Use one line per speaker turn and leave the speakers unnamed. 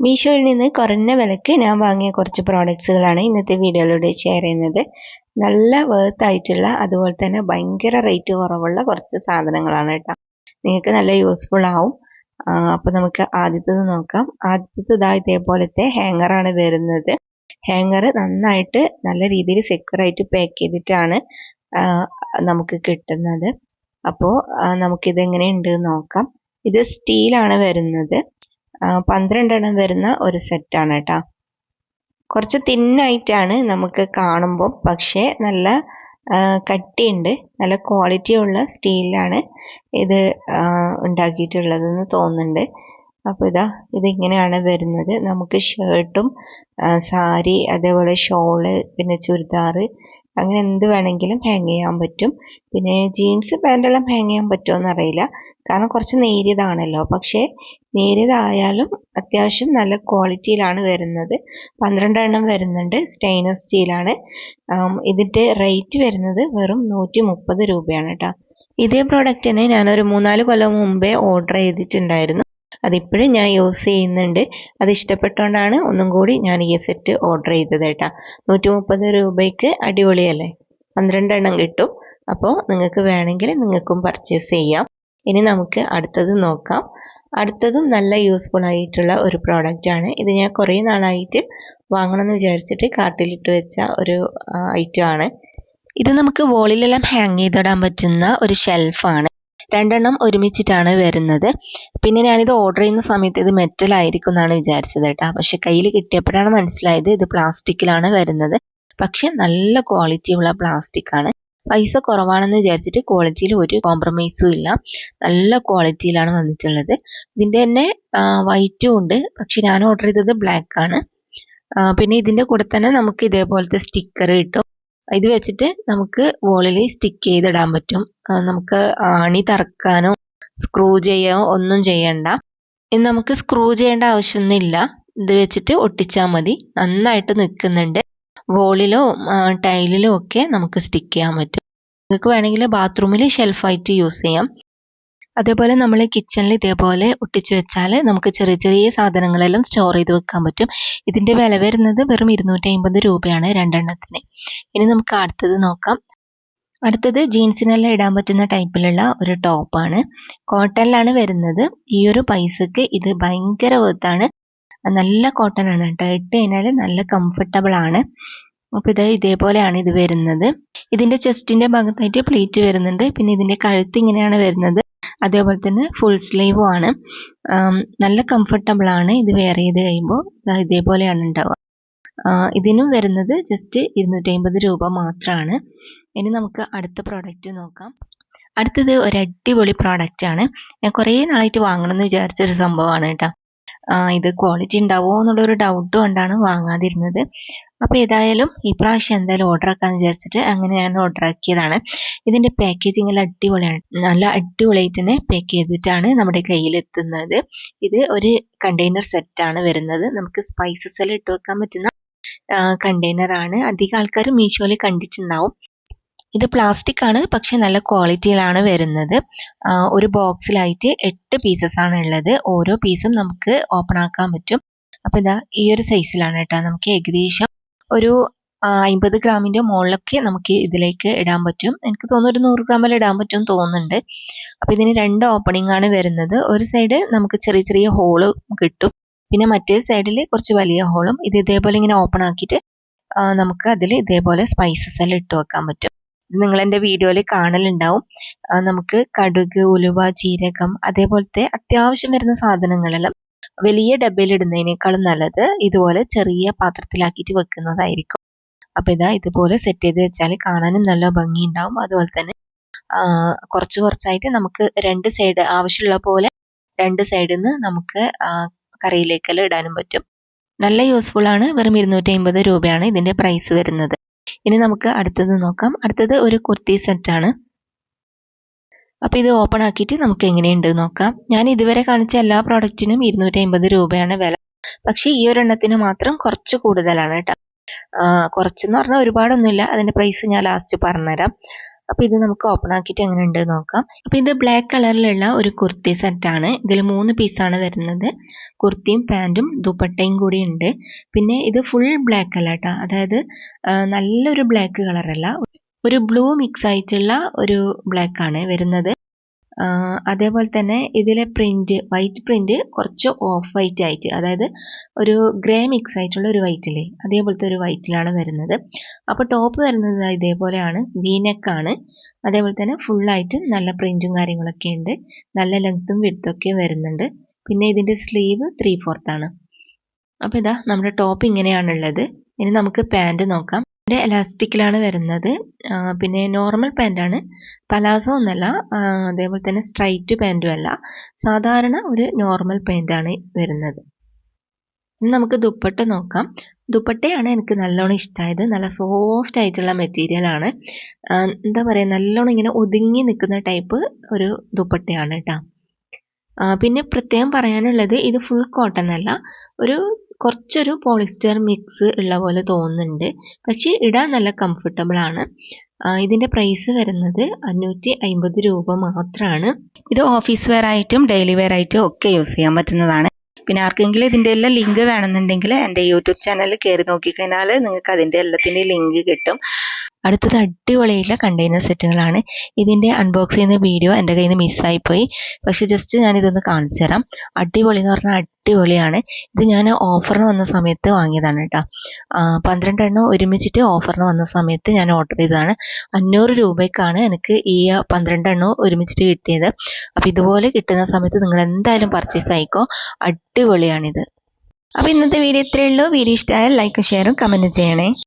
മീഷോയിൽ നിന്ന് കുറഞ്ഞ വിലക്ക് ഞാൻ വാങ്ങിയ കുറച്ച് പ്രോഡക്ട്സുകളാണ് ഇന്നത്തെ വീഡിയോയിലൂടെ ഷെയർ ചെയ്യുന്നത്. നല്ല വേർത്ത് ആയിട്ടുള്ള അതുപോലെ തന്നെ ഭയങ്കര റേറ്റ് കുറവുള്ള കുറച്ച് സാധനങ്ങളാണ് കേട്ടോ. നിങ്ങൾക്ക് നല്ല യൂസ്ഫുൾ ആവും. അപ്പോൾ നമുക്ക് ആദ്യത്തത് നോക്കാം. ആദ്യത്തത് ഇതാ ഇതേപോലത്തെ ഹാങ്ങറാണ് വരുന്നത്. ഹാങ്ങർ നന്നായിട്ട് നല്ല രീതിയിൽ സെക്യൂർ ആയിട്ട് പാക്ക് ചെയ്തിട്ടാണ് നമുക്ക് കിട്ടുന്നത്. അപ്പോൾ നമുക്കിത് എങ്ങനെയുണ്ട് നോക്കാം. ഇത് സ്റ്റീലാണ് വരുന്നത്. പന്ത്രണ്ടെണ്ണം വരുന്ന ഒരു സെറ്റാണ് കേട്ടോ. കുറച്ച് തിന്നായിട്ടാണ് നമുക്ക് കാണുമ്പോൾ പക്ഷേ നല്ല കട്ടിയുണ്ട്. നല്ല ക്വാളിറ്റി ഉള്ള സ്റ്റീലിലാണ് ഇത് ഉണ്ടാക്കിയിട്ടുള്ളതെന്ന് തോന്നുന്നുണ്ട്. അപ്പോൾ ഇതാ ഇതിങ്ങനെയാണ് വരുന്നത്. നമുക്ക് ഷർട്ടും സാരി അതേപോലെ ഷോൾ പിന്നെ ചുരിദാർ അങ്ങനെ എന്ത് വേണമെങ്കിലും ഹാങ് ചെയ്യാൻ പറ്റും. പിന്നെ ജീൻസ് പാന്റെല്ലാം ഹാങ് ചെയ്യാൻ പറ്റുമോ അറിയില്ല. കാരണം കുറച്ച് നേരിയതാണല്ലോ. പക്ഷേ നേരിയതായാലും അത്യാവശ്യം നല്ല ക്വാളിറ്റിയിലാണ് വരുന്നത്. പന്ത്രണ്ടെണ്ണം വരുന്നുണ്ട് സ്റ്റെയിൻലെസ് സ്റ്റീലാണ്. ഇതിന്റെ റേറ്റ് വരുന്നത് വെറും നൂറ്റി മുപ്പത് രൂപയാണ് കേട്ടോ. ഇതേ പ്രോഡക്റ്റിന് ഞാനൊരു മൂന്നാൽ കൊല്ലം മുമ്പേ ഓർഡർ ചെയ്തിട്ടുണ്ടായിരുന്നു. അതിപ്പോഴും ഞാൻ യൂസ് ചെയ്യുന്നുണ്ട്. അത് ഇഷ്ടപ്പെട്ടുകൊണ്ടാണ് ഒന്നും കൂടി ഞാൻ ഈ സെറ്റ് ഓർഡർ ചെയ്തത് കേട്ടോ. നൂറ്റി മുപ്പത് രൂപയ്ക്ക് അടിപൊളിയല്ലേ? പന്ത്രണ്ടെണ്ണം കിട്ടും. അപ്പോൾ നിങ്ങൾക്ക് വേണമെങ്കിൽ നിങ്ങൾക്കും പർച്ചേസ് ചെയ്യാം. ഇനി നമുക്ക് അടുത്തത് നോക്കാം. അടുത്തതും നല്ല യൂസ്ഫുൾ ആയിട്ടുള്ള ഒരു പ്രോഡക്റ്റ് ആണ്. ഇത് ഞാൻ കുറേ നാളായിട്ട് വാങ്ങണമെന്ന് വിചാരിച്ചിട്ട് കാർട്ടിലിട്ട് വെച്ച ഒരു ഐറ്റം ആണ്. ഇത് നമുക്ക് വോളിലെല്ലാം ഹാങ് ചെയ്തിടാൻ പറ്റുന്ന ഒരു ഷെൽഫാണ് രണ്ടെണ്ണം ഒരുമിച്ചിട്ടാണ് വരുന്നത്. പിന്നെ ഞാനിത് ഓർഡർ ചെയ്യുന്ന സമയത്ത് ഇത് മെറ്റൽ ആയിരിക്കും എന്നാണ് വിചാരിച്ചത് കേട്ടോ. പക്ഷെ കയ്യിൽ കിട്ടിയപ്പോഴാണ് മനസ്സിലായത് ഇത് പ്ലാസ്റ്റിക്കിലാണ് വരുന്നത്. പക്ഷെ നല്ല ക്വാളിറ്റി ഉള്ള പ്ലാസ്റ്റിക് ആണ്. പൈസ കുറവാണെന്ന് വിചാരിച്ചിട്ട് ക്വാളിറ്റിയിൽ ഒരു കോംപ്രമൈസും ഇല്ല. നല്ല ക്വാളിറ്റിയിലാണ് വന്നിട്ടുള്ളത്. ഇതിന്റെ തന്നെ വൈറ്റും ഉണ്ട്. പക്ഷെ ഞാൻ ഓർഡർ ചെയ്തത് ബ്ലാക്ക് ആണ്. പിന്നെ ഇതിന്റെ കൂടെ തന്നെ നമുക്ക് ഇതേപോലത്തെ സ്റ്റിക്കർ കിട്ടും ഇത് വെച്ചിട്ട് നമുക്ക് വോളിൽ സ്റ്റിക്ക് ചെയ്തിടാൻ പറ്റും. നമുക്ക് ആണി തറക്കാനോ സ്ക്രൂ ചെയ്യോ ഒന്നും ചെയ്യണ്ട. ഇനി നമുക്ക് സ്ക്രൂ ചെയ്യേണ്ട ആവശ്യമൊന്നുമില്ല. ഇത് വെച്ചിട്ട് ഒട്ടിച്ചാൽ മതി. നന്നായിട്ട് നിൽക്കുന്നുണ്ട്. വോളിലോ ടൈലിലോ ഒക്കെ നമുക്ക് സ്റ്റിക്ക് ചെയ്യാൻ പറ്റും. നിങ്ങൾക്ക് വേണമെങ്കിൽ ബാത്റൂമിൽ ഷെൽഫായിട്ട് യൂസ് ചെയ്യാം. അതേപോലെ നമ്മൾ കിച്ചണിൽ ഇതേപോലെ ഒട്ടിച്ചു വെച്ചാൽ നമുക്ക് ചെറിയ ചെറിയ സാധനങ്ങളെല്ലാം സ്റ്റോർ ചെയ്ത് വെക്കാൻ പറ്റും. ഇതിന്റെ വില വരുന്നത് വെറും ഇരുന്നൂറ്റി അമ്പത് രൂപയാണ് രണ്ടെണ്ണത്തിന്. ഇനി നമുക്ക് അടുത്തത് നോക്കാം. അടുത്തത് ജീൻസിനെല്ലാം ഇടാൻ പറ്റുന്ന ടൈപ്പിലുള്ള ഒരു ടോപ്പാണ് കോട്ടണിലാണ് വരുന്നത്. ഈ ഒരു പൈസക്ക് ഇത് ഭയങ്കര വേർത്താണ് നല്ല കോട്ടൺ ആണ് കേട്ടോ. ഇട്ട് കഴിഞ്ഞാൽ നല്ല കംഫർട്ടബിൾ ആണ്. അപ്പോൾ ഇത് ഇതേപോലെയാണ് ഇത് വരുന്നത്. ഇതിന്റെ ചെസ്റ്റിന്റെ ഭാഗത്തായിട്ട് പ്ലീറ്റ് വരുന്നുണ്ട്. പിന്നെ ഇതിന്റെ കഴുത്ത് ഇങ്ങനെയാണ് വരുന്നത്. അതേപോലെ തന്നെ ഫുൾ സ്ലീവും ആണ്. നല്ല കംഫർട്ടബിൾ ആണ്. ഇത് വെയർ ചെയ്ത് കഴിയുമ്പോൾ ഇതേപോലെയാണ് ഉണ്ടാവുക ഇതിനും വരുന്നത് ജസ്റ്റ് ഇരുന്നൂറ്റി രൂപ മാത്രമാണ് ഇനി നമുക്ക് അടുത്ത പ്രോഡക്റ്റ് നോക്കാം. അടുത്തത് ഒരു അടിപൊളി പ്രോഡക്റ്റ് ആണ്. ഞാൻ കുറേ നാളായിട്ട് വാങ്ങണമെന്ന് വിചാരിച്ചൊരു സംഭവമാണ് കേട്ടോ. ഇത് ക്വാളിറ്റി ഉണ്ടാവുമോ എന്നുള്ളൊരു ഡൗട്ട് കൊണ്ടാണ് വാങ്ങാതിരുന്നത്. അപ്പോൾ ഏതായാലും ഈ പ്രാവശ്യം എന്തായാലും ഓർഡർ ആക്കാൻ വിചാരിച്ചിട്ട് അങ്ങനെ ഞാൻ ഓർഡർ ആക്കിയതാണ്. ഇതിന്റെ പാക്കേജിങ് എല്ലാം അടിപൊളിയാണ്. നല്ല അടിപൊളിയായിട്ട് തന്നെ പാക്ക് ചെയ്തിട്ടാണ് നമ്മുടെ കയ്യിൽ എത്തുന്നത് ഇത് ഒരു കണ്ടെയ്നർ സെറ്റാണ് വരുന്നത്. നമുക്ക് സ്പൈസസ് എല്ലാം ഇട്ട് വെക്കാൻ പറ്റുന്ന കണ്ടെയ്നർ ആണ്. അധികം ആൾക്കാർ മീഷോയിൽ കണ്ടിട്ടുണ്ടാവും. ഇത് പ്ലാസ്റ്റിക് ആണ് പക്ഷെ നല്ല ക്വാളിറ്റിയിലാണ് വരുന്നത്. ഒരു ബോക്സിലായിട്ട് എട്ട് പീസസ് ആണ് ഉള്ളത്. ഓരോ പീസും നമുക്ക് ഓപ്പൺ ആക്കാൻ പറ്റും. അപ്പോൾ ഇതാ ഈ ഒരു സൈസിലാണ് കേട്ടോ. നമുക്ക് ഏകദേശം ഒരു അമ്പത് ഗ്രാമിന്റെ മുകളിലൊക്കെ നമുക്ക് ഇതിലേക്ക് ഇടാൻ പറ്റും. എനിക്ക് തോന്നുന്നു ഒരു നൂറ് ഗ്രാമിൽ ഇടാൻ പറ്റും തോന്നുന്നുണ്ട്. അപ്പോൾ ഇതിന് രണ്ട് ഓപ്പണിംഗ് ആണ് വരുന്നത്. ഒരു സൈഡ് നമുക്ക് ചെറിയ ചെറിയ ഹോൾ കിട്ടും. പിന്നെ മറ്റേ സൈഡിൽ കുറച്ച് വലിയ ഹോളും ഇത് ഇതേപോലെ ഇങ്ങനെ ഓപ്പൺ ആക്കിയിട്ട് നമുക്ക് അതിൽ ഇതേപോലെ സ്പൈസസ് എല്ലാം ഇട്ട് വെക്കാൻ പറ്റും. നിങ്ങൾ എന്റെ വീഡിയോയിൽ കാണലുണ്ടാവും. നമുക്ക് കടുക് ഉലുവ ജീരകം അതേപോലത്തെ അത്യാവശ്യം വരുന്ന സാധനങ്ങളെല്ലാം വലിയ ഡബ്ബയിൽ ഇടുന്നതിനേക്കാളും നല്ലത് ഇതുപോലെ ചെറിയ പാത്രത്തിലാക്കിയിട്ട് വെക്കുന്നതായിരിക്കും. അപ്പോൾ ഇതാ ഇതുപോലെ സെറ്റ് ചെയ്ത് വെച്ചാൽ കാണാനും നല്ല ഭംഗിയുണ്ടാവും. അതുപോലെ തന്നെ കുറച്ച് കുറച്ചായിട്ട് നമുക്ക് രണ്ട് സൈഡ് ആവശ്യമുള്ള പോലെ രണ്ട് സൈഡിൽ നിന്ന് നമുക്ക് കറിയിലേക്കെല്ലാം ഇടാനും പറ്റും. നല്ല യൂസ്ഫുൾ ആണ്. വെറും ഇരുന്നൂറ്റി അമ്പത് രൂപയാണ് ഇതിന്റെ പ്രൈസ് വരുന്നത്. ഇനി നമുക്ക് അടുത്തത് നോക്കാം. അടുത്തത് ഒരു കുർത്തി സെറ്റാണ് അപ്പോൾ ഇത് ഓപ്പൺ ആക്കിയിട്ട് നമുക്ക് എങ്ങനെയുണ്ട് നോക്കാം. ഞാൻ ഇതുവരെ കാണിച്ച എല്ലാ പ്രോഡക്റ്റിനും ഇരുന്നൂറ്റി അമ്പത് രൂപയാണ് വില. പക്ഷേ ഈ ഒരെണ്ണത്തിന് മാത്രം കുറച്ച് കൂടുതലാണ് കേട്ടോ. കുറച്ചെന്ന് പറഞ്ഞാൽ ഒരുപാടൊന്നുമില്ല. അതിന്റെ പ്രൈസ് ഞാൻ ലാസ്റ്റ് പറഞ്ഞുതരാം. അപ്പോൾ ഇത് നമുക്ക് ഓപ്പൺ ആക്കിയിട്ട് എങ്ങനെ ഉണ്ട് നോക്കാം. അപ്പോൾ ഇത് ബ്ലാക്ക് കളറിലുള്ള ഒരു കുർത്തി സെറ്റാണ് ഇതിൽ മൂന്ന് പീസാണ് വരുന്നത്. കുർത്തിയും പാന്റും ദുപ്പട്ടയും കൂടി ഉണ്ട്. പിന്നെ ഇത് ഫുൾ ബ്ലാക്ക് അല്ല കേട്ടോ. അതായത് നല്ലൊരു ബ്ലാക്ക് കളറല്ല ഒരു ബ്ലൂ മിക്സ് ആയിട്ടുള്ള ഒരു ബ്ലാക്ക് ആണ് വരുന്നത്. അതേപോലെ തന്നെ ഇതിലെ പ്രിന്റ് വൈറ്റ് പ്രിന്റ് കുറച്ച് ഓഫ് വൈറ്റ് ആയിട്ട് അതായത് ഒരു ഗ്രേ മിക്സ് ആയിട്ടുള്ള ഒരു വൈറ്റില്ലേ അതേപോലത്തെ ഒരു വൈറ്റിലാണ് വരുന്നത്. അപ്പോൾ ടോപ്പ് വരുന്നത് ഇതേപോലെയാണ് വീനെക്കാണ് അതേപോലെ തന്നെ ഫുള്ളായിട്ട് നല്ല പ്രിന്റും കാര്യങ്ങളൊക്കെ ഉണ്ട്. നല്ല ലെങ്ത്തും വിടുത്തൊക്കെ വരുന്നുണ്ട്. പിന്നെ ഇതിന്റെ സ്ലീവ് ത്രീ ഫോർത്താണ് അപ്പോൾ ഇതാ നമ്മുടെ ടോപ്പ് ഇങ്ങനെയാണുള്ളത്. ഇനി നമുക്ക് പാന്റ് നോക്കാം. ഇതിന്റെ എലാസ്റ്റിക്കിലാണ് വരുന്നത്. പിന്നെ നോർമൽ പാന്റാണ് പലാസോ ഒന്നല്ല അതേപോലെ തന്നെ സ്ട്രൈറ്റ് പാന്റും അല്ല. സാധാരണ ഒരു നോർമൽ പാന്റാണ് വരുന്നത്. ഇനി നമുക്ക് ദുപ്പട്ട നോക്കാം. ദുപ്പട്ടയാണ് എനിക്ക് നല്ലോണം ഇഷ്ടമായത് നല്ല സോഫ്റ്റ് ആയിട്ടുള്ള മെറ്റീരിയൽ ആണ്. എന്താ പറയുക നല്ലോണം ഇങ്ങനെ ഒതുങ്ങി നിൽക്കുന്ന ടൈപ്പ് ഒരു ദുപ്പട്ടയാണ് കേട്ടോ പിന്നെ പ്രത്യേകം പറയാനുള്ളത് ഇത് ഫുൾ കോട്ടൺ അല്ല. ഒരു കുറച്ചൊരു പോളിസ്റ്റർ മിക്സ് ഉള്ള പോലെ തോന്നുന്നുണ്ട്. പക്ഷേ ഇടാൻ നല്ല കംഫർട്ടബിൾ ആണ്. ഇതിന്റെ പ്രൈസ് വരുന്നത് അഞ്ഞൂറ്റി അമ്പത് രൂപ മാത്രമാണ് ഇത് ഓഫീസ് വെയർ ആയിട്ടും ഡെയിലി വെയർ ആയിട്ടും ഒക്കെ യൂസ് ചെയ്യാൻ പറ്റുന്നതാണ്. പിന്നെ ആർക്കെങ്കിലും ഇതിന്റെ എല്ലാം ലിങ്ക് വേണമെന്നുണ്ടെങ്കിൽ എന്റെ യൂട്യൂബ് ചാനലിൽ കയറി നോക്കിക്കഴിഞ്ഞാൽ നിങ്ങൾക്ക് അതിന്റെ എല്ലാത്തിന്റെയും ലിങ്ക് കിട്ടും. അടുത്തത് അടിപൊളിയായിട്ടുള്ള കണ്ടെയ്നർ സെറ്റുകളാണ്. ഇതിന്റെ അൺബോക്സ് ചെയ്യുന്ന വീഡിയോ എന്റെ കയ്യിൽ നിന്ന് മിസ്സായിപ്പോയി പക്ഷേ ജസ്റ്റ് ഞാനിതൊന്ന് കാണിച്ചു തരാം. അടിപൊളി എന്ന് പറഞ്ഞാൽ അടിപൊളിയാണ്. ഇത് ഞാൻ ഓഫറിന് വന്ന സമയത്ത് വാങ്ങിയതാണ് കേട്ടോ. പന്ത്രണ്ടെണ്ണം ഒരുമിച്ചിട്ട് ഓഫറിന് വന്ന സമയത്ത് ഞാൻ ഓർഡർ ചെയ്തതാണ്. അഞ്ഞൂറ് രൂപയ്ക്കാണ് എനിക്ക് ഈ പന്ത്രണ്ടെണ്ണം ഒരുമിച്ചിട്ട് കിട്ടിയത്. അപ്പോൾ ഇതുപോലെ കിട്ടുന്ന സമയത്ത് നിങ്ങൾ എന്തായാലും പർച്ചേസ് ആയിക്കോ. അടിപൊളിയാണിത്. അപ്പോൾ ഇന്നത്തെ വീഡിയോ ഇത്രയേ ഉള്ളൂ. വീഡിയോ ഇഷ്ടമായാൽ ലൈക്കും ഷെയറും കമന്റും ചെയ്യണേ.